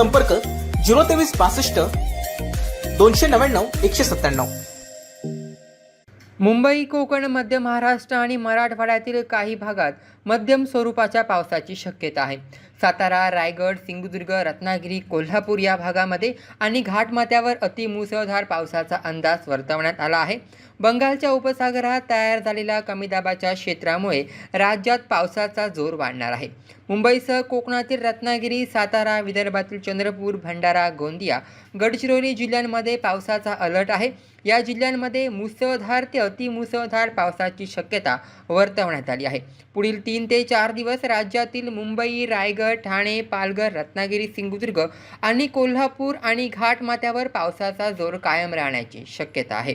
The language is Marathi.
संपर्क झिरो तेवीस पासष्ट दोनशे नव्याण्णव एकशे सत्त्याण्णव. मुंबई कोकण मध्य महाराष्ट्र आणि मराठवाड्यातील काही भागात मध्यम स्वरूपाच्या पावसाची शक्यता आहे. सातारा रायगड सिंधुदुर्ग रत्नागिरी कोल्हापूर या भागामध्ये आणि घाटमाथ्यावर अतिमुसळधार पावसाचा अंदाज वर्तवण्यात आला आहे. बंगालच्या उपसागरात तयार झालेल्या कमी दाबाच्या क्षेत्रामुळे राज्यात पावसाचा जोर वाढणार आहे. मुंबईसह कोकणातील रत्नागिरी सातारा विदर्भातील चंद्रपूर भंडारा गोंदिया गडचिरोली जिल्ह्यांमध्ये पावसाचा अलर्ट आहे. या जिल्ह्यांमध्ये मुसळधार ते अतिमुसळधार पावसाची शक्यता वर्तवण्यात आली आहे. पुढील तीन ते चार दिवस राज्यातील मुंबई रायगड ठाणे पालघर रत्नागिरी सिंधुदुर्ग आणि कोल्हापूर आणि घाटमाथ्यावर पावसाचा जोर कायम राहण्याची शक्यता आहे.